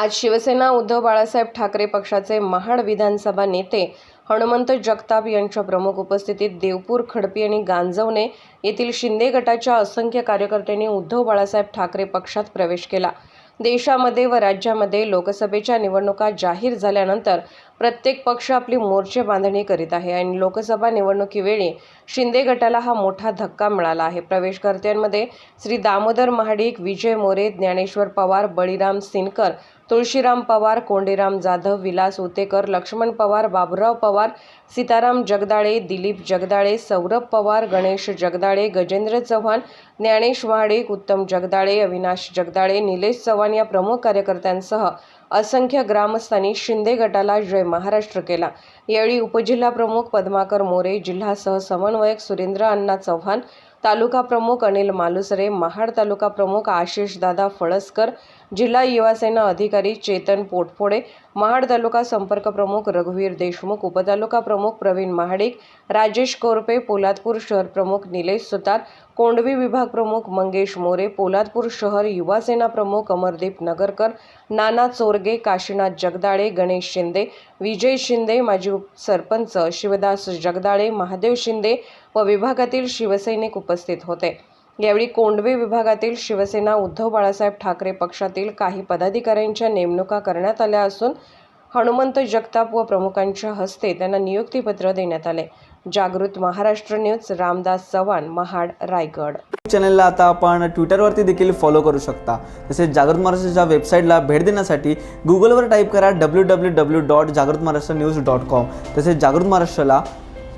आज शिवसेना उद्धव बाळासाहेब ठाकरे पक्षाचे महाड विधानसभा नेते हनुमंत जगताप यांच्या प्रमुख उपस्थितीत देवपूर खडपी आणि गांजवणे येथील शिंदे गटाच्या असंख्य कार्यकर्त्यांनी उद्धव बाळासाहेब ठाकरे पक्षात प्रवेश केला. देशामध्ये व राज्यामध्ये लोकसभेच्या निवडणुका जाहीर झाल्यानंतर प्रत्येक पक्ष आपली मोर्चे बांधणी करीत आहे आणि लोकसभा निवडणुकीवेळी शिंदे गटाला हा मोठा धक्का मिळाला आहे. प्रवेशकर्त्यांमध्ये श्री दामोदर महाडिक विजय मोरे ज्ञानेश्वर पवार बळीराम सिनकर तुळशीराम पवार कोंडीराम जाधव विलास उतेकर लक्ष्मण पवार बाबुराव पवार सीताराम जगदाळे दिलीप जगदाळे सौरभ पवार गणेश जगदाळे गजेंद्र चव्हाण ज्ञानेश महाडिक उत्तम जगदाळे अविनाश जगदाळे निलेश चव्हाण या प्रमुख कार्यकर्त्यांसह असंख्य ग्रामस्थांनी शिंदे गटाला जय महाराष्ट्र केला. यावेळी उपजिल्हा प्रमुख पद्माकर मोरे जिल्हा सहसमन्वयक सुरेंद्र अण्णा चव्हाण तालुका प्रमुख अनिल मालुसरे महाड तालुका प्रमुख आशिष दादा फळसकर जिल्हा युवासेना अधिकारी चेतन पोटफोडे महाड तालुका संपर्क प्रमुख रघुवीर देशमुख उपतालुका प्रमुख प्रवीण महाडिक राजेश कोरपे पोलादपूर शहर प्रमुख निलेश सुतार कोंडवी विभाग प्रमुख मंगेश मोरे पोलादपूर शहर युवा सेना प्रमुख अमरदीप नगरकर नाना चोरगे काशीनाथ जगदाळे गणेश शिंदे विजय शिंदे माजी सरपंच शिवदास जगदाळे महादेव शिंदे व विभागातील शिवसैनिक उपस्थित होते. यावेळी कोंडवे विभागातील शिवसेना उद्धव बाळासाहेब ठाकरे पक्षातील काही पदाधिकाऱ्यांच्या नेमणुका करण्यात आल्या असून हनुमंत जगताप व प्रमुखांच्या हस्ते त्यांना नियुक्तीपत्र देण्यात आले. जागृत महाराष्ट्र न्यूज रामदास चव्हाण महाड रायगड. चॅनलला आता आपण ट्विटरवरती देखील फॉलो करू शकता. तसेच जागृत महाराष्ट्राच्या वेबसाईटला भेट देण्यासाठी गुगलवर टाईप करा डब्ल्यू डब्ल्यू डब्ल्यू डॉट जागृत महाराष्ट्र न्यूज डॉट कॉम तसेच जागृत महाराष्ट्राला